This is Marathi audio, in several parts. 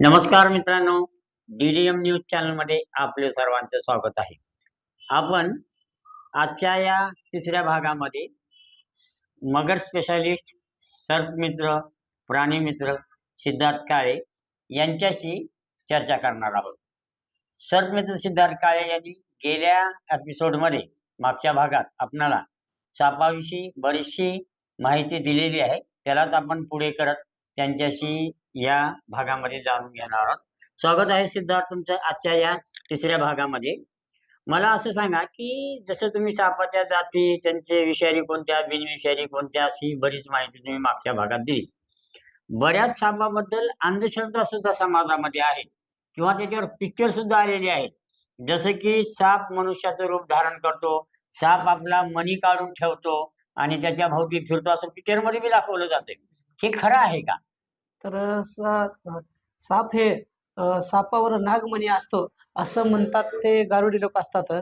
नमस्कार मित्रांनो डीडीएम न्यूज चॅनलमध्ये आपले सर्वांचं स्वागत आहे. आपण आजच्या या तिसऱ्या भागामध्ये मगर स्पेशालिस्ट सर्पमित्र प्राणीमित्र सिद्धार्थ काळे यांच्याशी चर्चा करणार आहोत. सर्पमित्र सिद्धार्थ काळे यांनी गेल्या एपिसोडमध्ये मागच्या भागात आपणाला सापाविषयी बरीचशी माहिती दिलेली आहे. त्यालाच आपण पुढे करत त्यांच्याशी या भागामध्ये जाणून घेणार आहोत. स्वागत आहे सिद्धार्थ तुमच्या आजच्या या तिसऱ्या भागामध्ये. मला असं सांगा की जसं तुम्ही सापाच्या जाती त्यांचे विषारी कोणत्या बिनविषारी कोणत्या अशी बरीच माहिती तुम्ही मागच्या भागात दिली. बऱ्याच सापाबद्दल अंधश्रद्धा सुद्धा समाजामध्ये आहे किंवा त्याच्यावर पिक्चर सुद्धा आलेले आहेत. जसं की साप मनुष्याचं रूप धारण करतो साप आपला मनी काढून ठेवतो आणि त्याच्या भोवती फिरतो असं पिक्चरमध्ये बी दाखवलं जाते. हे खरं आहे का? तर सा- साप हे सापावर नागमणी असतो असं म्हणतात ते गारुडी लोक असतात.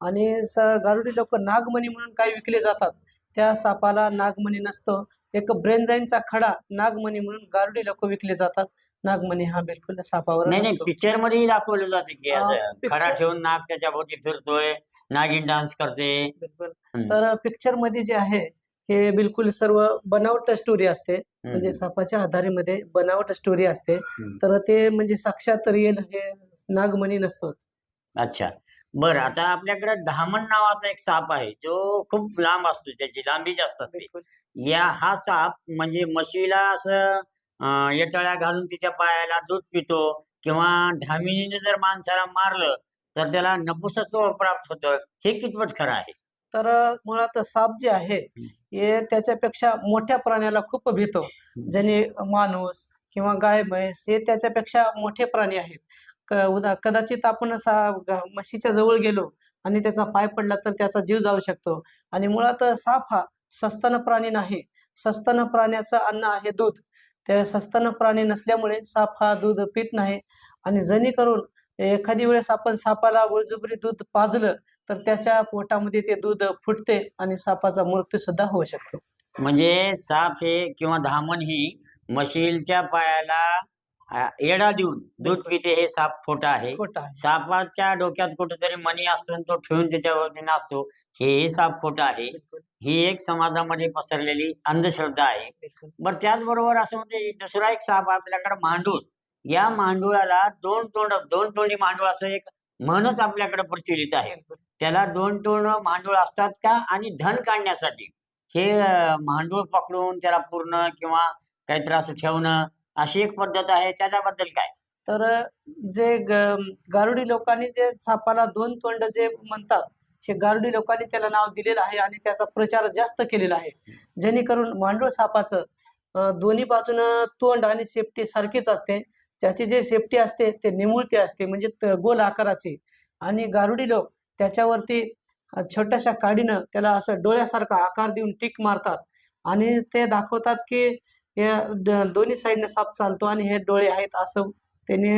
आणि स- गारुडी लोक नागमणी म्हणून काही विकले जातात? त्या सापाला नागमणी नसतो. एक ब्रेनजाईनचा खडा नागमणी म्हणून गारुडी लोक विकले जातात. नागमणी हा बिलकुल सापावर नाही. पिक्चरमध्ये दाखवलं जाते की असं खडा ठेवून नाग त्याच्या भोवती फिरतोय नागिन डान्स करते. बिलकुल. तर पिक्चरमध्ये जे आहे हे बिलकुल सर्व बनावट स्टोरी असते. म्हणजे. सापाच्या आधारीमध्ये बनावट स्टोरी असते. तर ते म्हणजे साक्षात रिअल हे नागमणी नसतोच. अच्छा. बरं आता आपल्याकडे धामण नावाचा एक साप आहे. जो खूप लांब असतो त्याची लांबी जास्त असते. या हा साप म्हणजे म्हशीला असं येटाळ्या घालून तिच्या पायाला दूध पितो किंवा धामिनीने जर माणसाला मारलं तर त्याला नपुसत्व प्राप्त होतं. हे कितपत खरं आहे? तर मुळात साप जे आहे हे त्याच्यापेक्षा मोठ्या प्राण्याला खूप भीतो. ज्याने माणूस किंवा गाय म्हैस हे त्याच्यापेक्षा मोठे प्राणी आहेत. क- उदा कदाचित आपण सा म्हशीच्या जवळ गेलो आणि त्याचा पाय पडला तर त्याचा जीव जाऊ शकतो. आणि मुळात साप हा सस्तन प्राणी नाही. सस्तन प्राण्याचं अन्न आहे दूध. त्या सस्तन प्राणी नसल्यामुळे साप हा दूध पित नाही. आणि जणी करून एखादी वेळेस आपण सापाला बळजुबरी दूध पाजलं तर त्याच्या पोटामध्ये ते दूध फुटते आणि सापाचा मृत्यू सुद्धा होऊ शकतो. म्हणजे साप हे किंवा धामण ही म्हशीलच्या पायाला येडा देऊन दूध पिते हे साप खोटं आहे. खोटा सापाच्या डोक्यात कुठेतरी मणी असतो तो ठेवून त्याच्यावरती नाचतो हे साप खोटं आहे. ही एक समाजामध्ये पसरलेली अंधश्रद्धा आहे. बरं त्याचबरोबर असं म्हणजे दुसरा एक साप आपल्याकडे मांडूळ. या मांडुळाला दोन तोंड दोन तोंडी मांडूळ असं एक म्हणच आपल्याकडे प्रचलित आहे. त्याला दोन तोंड मांडूळ असतात का आणि धन काढण्यासाठी. हे मांडूळ पकडून त्याला पूर्ण किंवा काहीतरी असं ठेवणं अशी एक पद्धत आहे. त्याच्याबद्दल काय? तर जे गारुडी लोकांनी जे सापाला दोन तोंड जे म्हणतात हे गारुडी लोकांनी त्याला नाव दिलेलं आहे आणि त्याचा प्रचार जास्त केलेला आहे. जेणेकरून मांडूळ सापाचं दोन्ही बाजूनं तोंड आणि शेपटी सारखीच असते. त्याची जे शेपटी असते ते निमुळते असते म्हणजे गोल आकाराची. आणि गारुडी लोक त्याच्यावरती छोट्याशा काडीनं त्याला असं डोळ्यासारखा आकार देऊन टिक मारतात. आणि ते दाखवतात की या द- दोन्ही साईडने साप चालतो आणि हे डोळे आहेत असं त्यांनी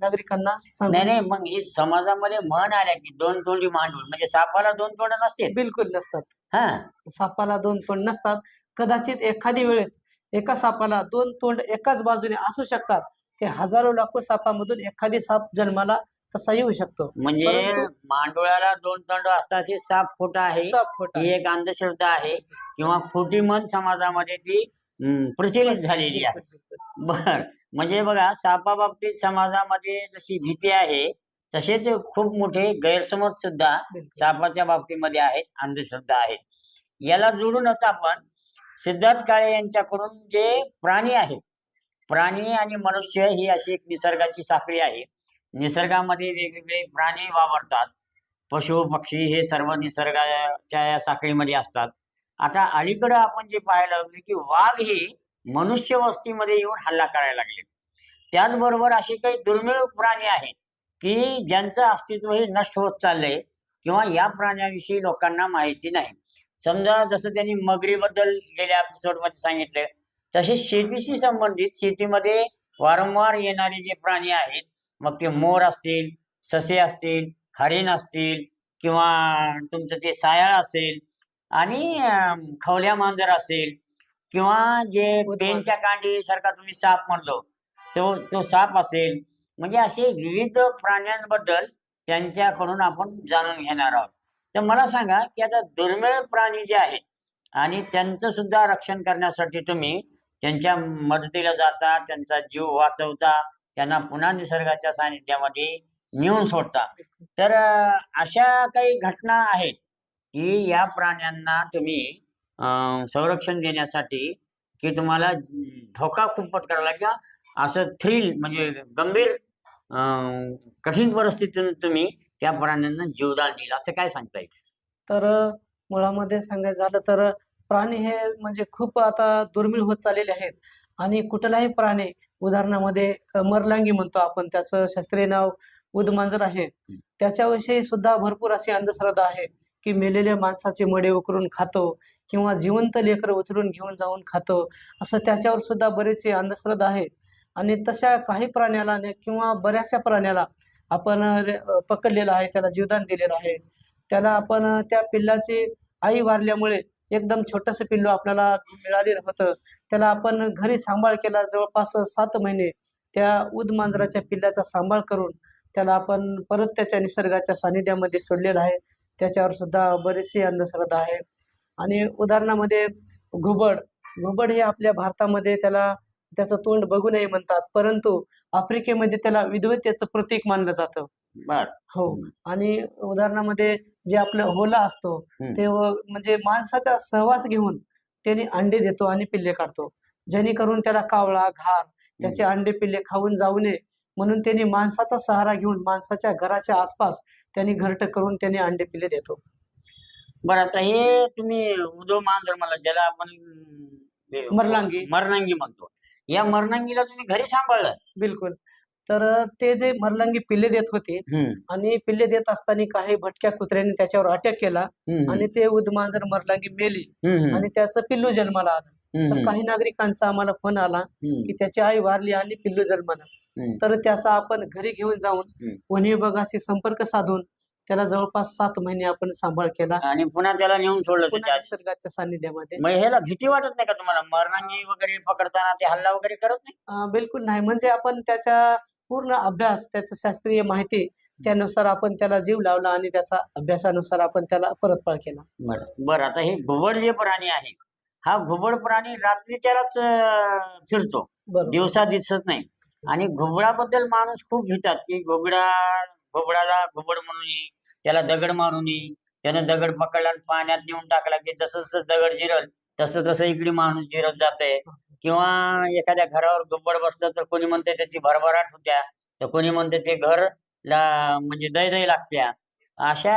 नागरिकांना नाही नाही मग ही समाजामध्ये म्हण आल्या की दोन तोंडी मांडूळ म्हणजे सापाला दोन तोंड नसते बिलकुल नसतात. हा. सापाला दोन तोंड नसतात. कदाचित एखादी वेळेस एका सापाला दोन तोंड एकाच बाजूने असू शकतात. ते हजारो लाखो सापामधून एखादी साप जन्माला तसा येऊ शकतो. म्हणजे परंतु- मांडोळ्याला दोन तोंड असतात हे साप खोटा आहे साप खोटा ही एक अंधश्रद्धा आहे किंवा खोटी मन समाजामध्ये ती हम्म, प्रचलित झालेली आहे. बर म्हणजे बघा सापाबाबतीत समाजामध्ये जशी भीती आहे तसेच खूप मोठे गैरसमज सुद्धा बिलकुल. सापाच्या बाबतीमध्ये आहेत अंधश्रद्धा आहेत. याला जोडूनच आपण सिद्धार्थ काळे यांच्याकडून जे प्राणी आहेत प्राणी आणि मनुष्य ही अशी एक निसर्गाची साखळी आहे. निसर्गामध्ये वेगवेगळे प्राणी वावरतात. पशु पक्षी हे सर्व निसर्गाच्या या साखळीमध्ये असतात. आता अलीकडं आपण जे पाहायला लागलो की वाघ हे मनुष्य वस्तीमध्ये येऊन हल्ला करायला लागले. त्याचबरोबर असे काही दुर्मिळ प्राणी आहेत की ज्यांचं अस्तित्व हे नष्ट होत चाललंय किंवा या प्राण्याविषयी लोकांना माहिती नाही. समजा जसं त्यांनी मगरीबद्दल गेल्या एपिसोडमध्ये सांगितलं तसे शेतीशी संबंधित शेतीमध्ये वारंवार येणारे जे प्राणी आहेत मग ते मोर असतील ससे असतील हरिण असतील किंवा तुमचं ते सायाळ असेल आणि खवल्या मांजर असेल किंवा जे. पेनच्या कांडी सारखा तुम्ही साप म्हणलो तो तो साप असेल म्हणजे असे विविध प्राण्यांबद्दल त्यांच्याकडून आपण जाणून घेणार आहोत तर मला सांगा की आता दुर्मिळ प्राणी जे आहेत आणि त्यांचं सुद्धा रक्षण करण्यासाठी तुम्ही त्यांच्या मदतीला जाता त्यांचा जीव वाचवता त्यांना पुन्हा निसर्गाच्या सानिध्यामध्ये नेऊन सोडता. तर अशा काही घटना आहेत की या प्राण्यांना तुम्ही अं, संरक्षण देण्यासाठी की तुम्हाला धोका खूप पत्करावा किंवा असं थ्रिल म्हणजे गंभीर अं, कठीण परिस्थितीतून तुम्ही त्या प्राण्यांना जीवदान दिलं असं काय सांगता येईल? तर मुळामध्ये सांगायचं झालं तर प्राणी हे म्हणजे खूप आता दुर्मिळ होत चाललेले आहेत. आणि कुठलाही प्राणी उदाहरणामध्ये मरलांगी म्हणतो आपण त्याचं शास्त्रीय नाव उदमांजर आहे. त्याच्याविषयी सुद्धा भरपूर अशी अंधश्रद्धा आहे की मेलेल्या माणसाचे मडे उकरून खातो किंवा जिवंत लेकर उचलून घेऊन जाऊन खातो असं त्याच्यावर सुद्धा बरेचसे अंधश्रद्धा आहे. आणि तशा काही प्राण्याला किंवा बऱ्याचशा प्राण्याला आपण पकडलेलं आहे त्याला जीवदान दिलेलं आहे. त्याला आपण त्या पिल्लाची आई वारल्यामुळे एकदम छोटस पिल्लू आपल्याला मिळालेलं होतं. त्याला आपण घरी सांभाळ केला जवळपास सात महिने. त्या उद मांजराच्या पिल्लाचा सांभाळ करून त्याला आपण परत त्याच्या निसर्गाच्या सानिध्यामध्ये सोडलेलं आहे. त्याच्यावर सुद्धा बरीचशी अंधश्रद्धा आहे. आणि उदाहरणामध्ये घुबड. घुबड हे आपल्या भारतामध्ये त्याला त्याचं तोंड बघू नये म्हणतात. परंतु आफ्रिकेमध्ये त्याला विधवतेचं प्रतीक मानलं जातं. बर. हो. आणि उदाहरणामध्ये जे आपलं होला असतो. ते म्हणजे माणसाचा सहवास घेऊन त्याने अंडे देतो आणि पिल्ले काढतो. जेणेकरून त्याला कावळा घार त्याचे अंडे पिल्ले खाऊन जाऊ नये. म्हणून त्यांनी माणसाचा सहारा घेऊन माणसाच्या घराच्या आसपास त्यांनी घरट करून त्याने अंडे पिल्ले देतो. बरं आता हे तुम्ही उदो मांजर मला ज्याला आपण मरलांगी. मरनांगी म्हणतो. या मरनांगीला तुम्ही घरी सांभाळलं. बिलकुल. तर ते जे मरलंगी पिल्ले देत होते आणि पिल्ले देत असताना काही भटक्या कुत्र्यांनी त्याच्यावर अटॅक केला आणि ते उदमांजर मरलांगी मेली आणि त्याचं पिल्लू जन्माला आलं. तर काही नागरिकांचा आम्हाला फोन आला की त्याची आई वारली आणि पिल्लू जन्माला. तर त्याचा आपण घरी घेऊन जाऊन. वन विभागाशी संपर्क साधून त्याला जवळपास सात महिने आपण सांभाळ केला. आणि पुन्हा त्याला नेऊन सोडलं निसर्गाच्या सानिध्यामध्ये ह्याला भीती वाटत नाही का तुम्हाला? मरणांगी वगैरे पकडताना ते हल्ला वगैरे करत नाही? बिलकुल नाही. म्हणजे आपण त्याच्या पूर्ण अभ्यास त्याचं शास्त्रीय माहिती त्यानुसार आपण त्याला जीव लावला आणि त्याचा अभ्यासानुसार आपण त्याला परतपाळ केला. बरं बरं. आता हे घुबड जे प्राणी आहे हा घुबड प्राणी रात्रीच्यालाच अं, फिरतो. दिवसा दिसत नाही. आणि घुबडाबद्दल माणूस खूप घेतात की घुबडा घुबडाला घुबड म्हणून त्याला दगड मारून त्यानं दगड पकडला आणि पाण्यात नेऊन टाकला की जसं जसं दगड जिरल तसं तसं इकडे माणूस जिरत जाते किंवा एखाद्या घरावर घुबड बसलं तर कोणी म्हणते त्याची भरभराट होत्या तर कोणी म्हणते ते घर ला म्हणजे दय दय लागत्या. अशा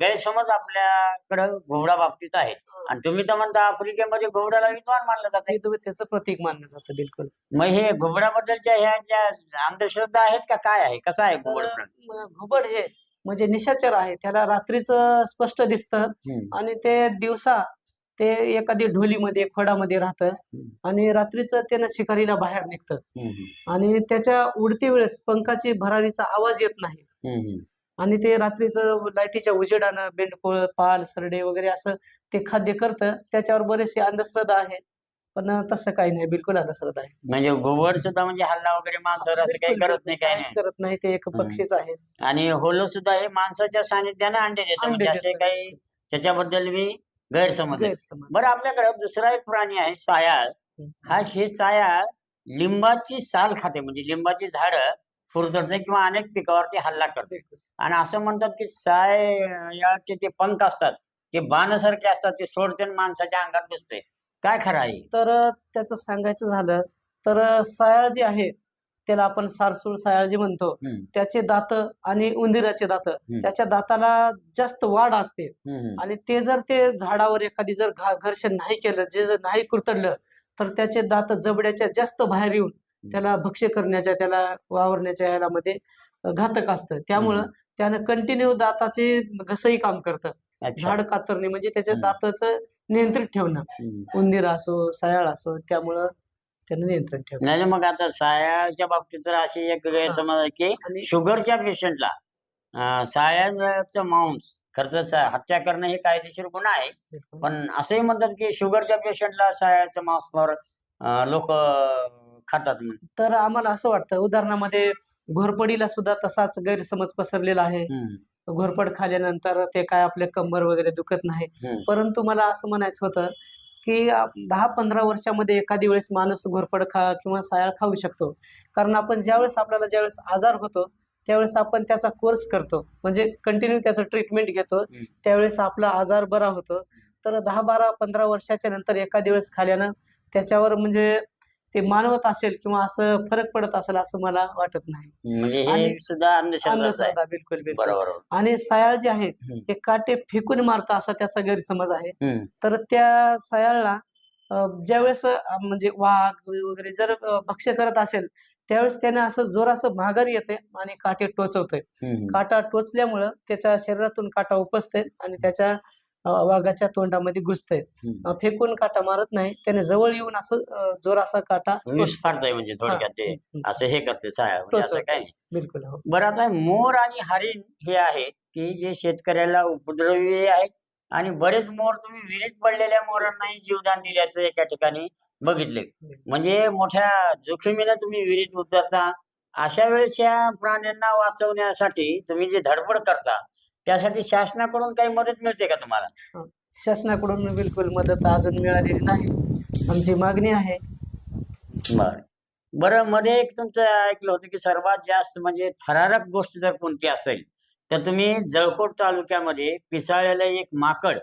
गैरसमज आपल्याकडं घोबडा बाबतीत आहेत. आणि तुम्ही तर म्हणता आफ्रिकेमध्ये घोबड्याला विद्वान मानलं जातं. हे तुम्ही त्याचं प्रतीक मानलं जातं बिलकुल. मग हे घुबडाबद्दलच्या ह्या ज्या अंधश्रद्धा आहेत का काय आहे? कसं आहे घुबड घुबड हे म्हणजे निशाचर आहे. त्याला रात्रीचं स्पष्ट दिसतं आणि ते दिवसा ते एखादी ढोलीमध्ये खोडामध्ये राहतं. आणि रात्रीचं त्यानं शिकारीला बाहेर निघतं. आणि त्याच्या उडती वेळेस पंखाची भरारीचा आवाज येत नाही. आणि ते रात्रीचं लाईटीच्या उजेडानं बेंडकोळ पाल सरडे वगैरे असं ते खाद्य करतं. त्याच्यावर बरेचसे अंधश्रद्धा आहे. पण तसं काही नाही. बिलकुल अंधश्रद्धा आहे. म्हणजे घुबड सुद्धा म्हणजे हल्ला वगैरे माणसावर असं काही करत नाही काय करत नाही. ते एक. पक्षीच आहे. आणि होलो सुद्धा हे माणसाच्या सानिध्याने अंडे देतात म्हणजे देतात. काही त्याच्याबद्दल मी गैरसमज आहे. गैरसमज. बरं आपल्याकडे दुसरा एक प्राणी आहे सायाळ. हा. हे सायाळ लिंबाची साल खाते. म्हणजे लिंबाची झाडं फुरतडते किंवा अनेक पिकावरती हल्ला करते. आणि असं म्हणतात की सायाळचे जे पंख असतात ते बाणासारखे असतात ते सोडते आणि माणसाच्या अंगात घुसते. काय खरं आहे? तर त्याचं सांगायचं झालं तर सायाळ जे आहे त्याला आपण सारसूळ सायाळ जे म्हणतो त्याचे दात आणि उंदीराचे दात. त्याच्या दाताला जास्त वाढ असते आणि ते जर ते झाडावर एखादी जर घर्षण नाही केलं जे जर नाही कुरतडलं तर त्याचे दात जबड्याच्या जास्त बाहेर येऊन त्याला भक्ष्य करण्याच्या त्याला वावरण्याच्या याला मध्ये घातक असतं त्यामुळं. त्यानं कंटिन्यू दाताचे घसही काम करतं. झाड कातरणे म्हणजे त्याच्या. दाताचं नियंत्रित ठेवणं. उंदीर असो सायाळ असो त्यामुळं त्यानं नियंत्रण ठेवणं नाही मग आता सायाळच्या बाबतीत तर अशी एक गैरसमज आहे की आणि शुगरच्या पेशंटला सायाचं मांस खरं तर सा- हत्या करणं हे कायदेशीर गुन्हा आहे. पण असंही म्हणतात की शुगरच्या पेशंटला सायाचं मांसावर लोक खातात म्हणून. तर आम्हाला असं वाटतं उदाहरणामध्ये घोरपडीला सुद्धा तसाच गैरसमज पसरलेला आहे. हम्म, घोरपड खाल्ल्यानंतर ते काय आपले कंबर वगैरे दुखत नाही. हम्म. परंतु मला असं म्हणायचं होतं की दहा पंधरा वर्षामध्ये एखादी वेळेस माणूस घोरपड खा किंवा सायाळ खाऊ शकतो. कारण आपण ज्यावेळेस आपल्याला ज्यावेळेस आजार होतो त्यावेळेस आपण त्याचा कोर्स करतो. म्हणजे कंटिन्यू त्याचं ट्रीटमेंट घेतो. त्यावेळेस आपला आजार बरा होतो. तर दहा बारा पंधरा वर्षाच्या नंतर एखादी वेळेस खाल्यानं त्याच्यावर म्हणजे ते मानवत असेल किंवा असं फरक पडत असेल असं मला वाटत नाही. म्हणजे हे आणि- सुद्धा अंधश्रद्धा आहे. अंधश्रद्धा बिलकुल बिलकुल. बरोबर. आणि सायाळ जे आहेत हम्म. हे काटे फेकून मारता असा त्याचा गैरसमज आहे. हम्म, तर त्या सयाळला अं, ज्यावेळेस अं, म्हणजे वाघ वगैरे जर अं, भक्ष्य करत असेल त्यावेळेस त्याने असं जोराचं माघार येते आणि काटे टोचवतोय. हम्म. काटा टोचल्यामुळं त्याच्या शरीरातून काटा उपसते आणि त्याच्या वाघाच्या तोंडामध्ये घुसतंय हम्म. फेकून काटा मारत नाही त्याने जवळ येऊन असं अं, जोराचा काटा विष फाडताय म्हणजे थोडक्यात ते हम्म. असं हे करते साया म्हणजे असं टोचवतंय. काय नाही. बिलकुल हो बरं आता मोर आणि हरिण हे आहेत की जे शेतकऱ्याला उपद्रवी आहेत आणि बरेच मोर तुम्ही विहिरीत पडलेल्या मोरांनाही जीवदान दिल्याचं एका ठिकाणी बघितले म्हणजे मोठ्या जोखमीने तुम्ही विहिरीत उतरता अशा वेळेस या प्राण्यांना वाचवण्यासाठी तुम्ही जे धडपड करता त्यासाठी शासनाकडून काही मदत मिळते का तुम्हाला? शासनाकडून बिलकुल मदत अजून मिळालेली नाही. आमची मागणी आहे. बर. बरं मध्ये एक तुमचं ऐकलं होतं की सर्वात जास्त म्हणजे थरारक गोष्ट जर कोणती असेल तर तुम्ही जळकोट तालुक्यामध्ये पिसाळलेलं एक माकड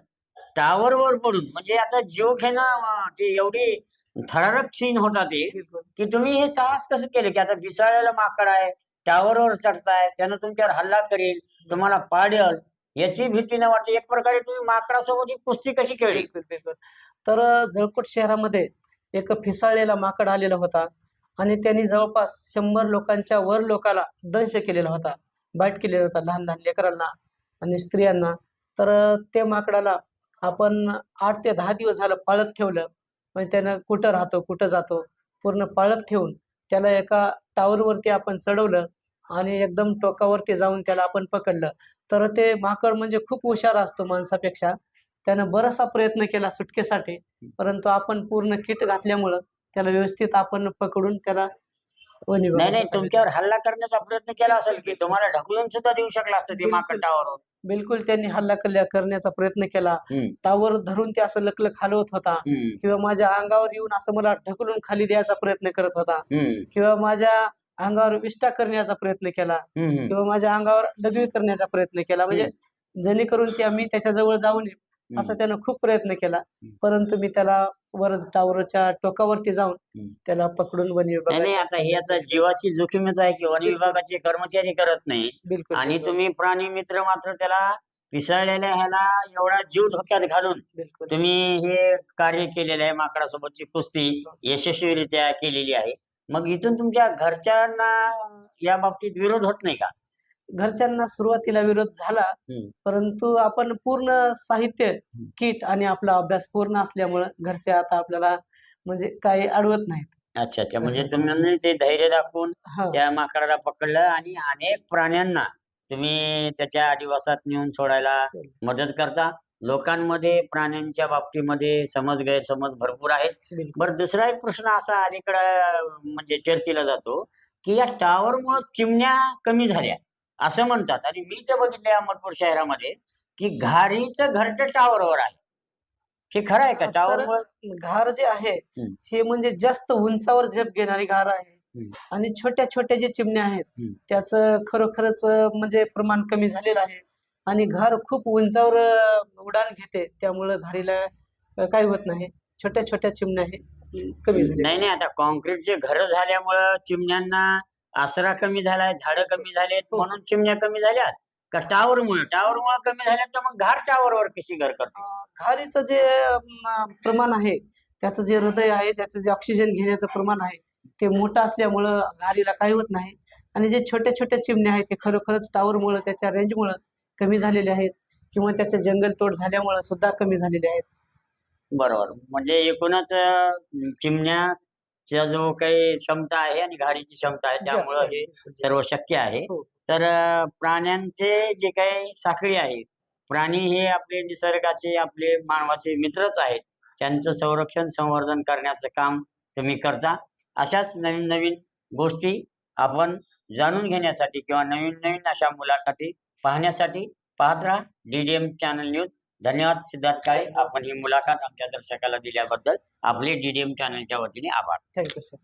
टावरवर पडून म्हणजे आता जीव घेणं ते एवढी थरारक सीन होता ते की तुम्ही हे साहस कसं केलं की आता पिसाळलेलं माकड आहे टावरवर चढताय त्यानं तुमच्यावर हल्ला करेल तुम्हाला पाडेल याची भीती न वाटते. एक प्रकारे तुम्ही माकडासोबत ही कुस्ती कशी खेळली? तर अ, शहरामध्ये एक फिसाळलेला माकड आलेला होता आणि त्यांनी जवळपास शंभर लोकांच्या वर लोकाला दंश केलेला होता बाईट केलेला होता लहान लहान लेकरांना आणि स्त्रियांना. तर त्या माकडाला आपण आठ ते दहा दिवस झालं पाळत ठेवलं. म्हणजे त्यानं कुठं राहतो कुठं जातो पूर्ण पाळत ठेवून त्याला एका टावरवरती आपण चढवलं आणि एकदम टोकावरती जाऊन त्याला आपण पकडलं. तर ते माकड म्हणजे खूप हुशार असतो माणसापेक्षा. त्यानं बराचसा प्रयत्न केला सुटकेसाठी परंतु आपण पूर्ण किट घातल्यामुळं त्याला व्यवस्थित आपण पकडून त्याला नाही नाही तुमच्यावर हल्ला करण्याचा प्रयत्न केला असेल की तुम्हाला ढकलून सुद्धा देऊ शकला असतं ते बिलकुल. माकड टावरवर बिलकुल त्यांनी हल्ला कल्या करण्याचा प्रयत्न केला. हम्म. टावर धरून ते असं लकलक हलवत होता. हम्म, किंवा माझ्या अंगावर येऊन असं मला ढकलून खाली द्यायचा प्रयत्न करत होता. हम्म, किंवा माझ्या अंगावर विष्टा करण्याचा प्रयत्न केला. हम्म, किंवा माझ्या अंगावर लघवी करण्याचा प्रयत्न केला. म्हणजे जेणेकरून ते आम्ही त्याच्याजवळ जाऊ नये असं त्यानं खूप प्रयत्न केला. परंतु मी त्याला वर टावरच्या टोकावरती जाऊन हम्म. त्याला पकडून वन नाही नाही आता हे आता ताब्यात जीवाची जोखीमच आहे की वन. विभागाचे कर्मचारी करत नाही. बिलकुल आणि बिलकुल, तुम्ही प्राणी मित्र मात्र त्याला पिसाळलेल्या ह्याला एवढा जीव धोक्यात घालून बिलकुल. तुम्ही हे कार्य केलेलं आहे माकडासोबतची कुस्ती यशस्वीरित्या केलेली आहे. मग इथून तुमच्या घरच्यांना या बाबतीत विरोध होत नाही का? घरच्यांना सुरुवातीला विरोध झाला. परंतु आपण पूर्ण साहित्य किट आणि आपला अभ्यास पूर्ण असल्यामुळं घरचे आता आपल्याला म्हणजे काही अडवत नाहीत. अच्छा अच्छा. म्हणजे तुम्ही ते धैर्य दाखवून त्या माकडाला पकडलं आणि अनेक प्राण्यांना तुम्ही त्याच्या आदिवासात नेऊन सोडायला मदत करता. लोकांमध्ये प्राण्यांच्या बाबतीमध्ये समज गैरसमज भरपूर आहेत. बरं दुसरा एक प्रश्न असा अलीकडं म्हणजे चर्चेला जातो की या टावरमुळे चिमण्या कमी झाल्या. असं म्हणतात. आणि मी तर बघितलंय अहमदपूर शहरामध्ये की घारीचं घरटं टावरवर आहे. हे खरं आहे का? टावरमुळे घार जे आहे. हे म्हणजे जास्त उंचावर झेप घेणारी घार आहे. आणि छोट्या छोट्या जे चिमण्या आहेत. त्याचं खरोखरच म्हणजे प्रमाण कमी झालेलं आहे. आणि घार खूप उंचावर उडान घेते. त्यामुळं घारीला काही होत नाही. छोट्या छोट्या चिमण्या हे कमी झाले नाही नाही आता कॉन्क्रीटचे घर झाल्यामुळं चिमण्यांना आसरा कमी झालाय झाडं कमी झालेत हो. म्हणून चिमण्या कमी झाल्या का टावरमुळे टावरमुळे कमी झाल्या तर मग घार टावरवर कशी घर करते घारीचं जे अं, प्रमाण आहे त्याचं जे हृदय आहे त्याचं जे ऑक्सिजन घेण्याचं प्रमाण आहे ते मोठं असल्यामुळं घारीला काही होत नाही. आणि जे छोट्या छोट्या चिमण्या आहेत ते खरोखरच टावरमुळं त्याच्या रेंजमुळं कमी झालेले आहेत. किंवा त्याचं जंगल तोड झाल्यामुळं सुद्धा कमी झालेले आहेत. बरोबर. म्हणजे एकूणच अं, चिमण्याचा जो काही क्षमता आहे आणि घारीची क्षमता आहे त्यामुळं. हे सर्व शक्य आहे. हो. तर अं, प्राण्यांचे जे काही साखळी आहे प्राणी हे आपले निसर्गाचे आपले मानवाचे मित्रच आहेत. त्यांचं संरक्षण संवर्धन करण्याचं काम तुम्ही करता. अशाच नवीन नवीन गोष्टी आपण जाणून घेण्यासाठी किंवा नवीन नवीन अशा मुलाखती पाहण्यासाठी पाहत राहा. D D M channel news. धन्यवाद सिद्धार्थ काळे. आपण ही मुलाखत आमच्या दर्शकाला दिल्याबद्दल आपले डीडीएम चॅनलच्या वतीने आभार. Thank you sir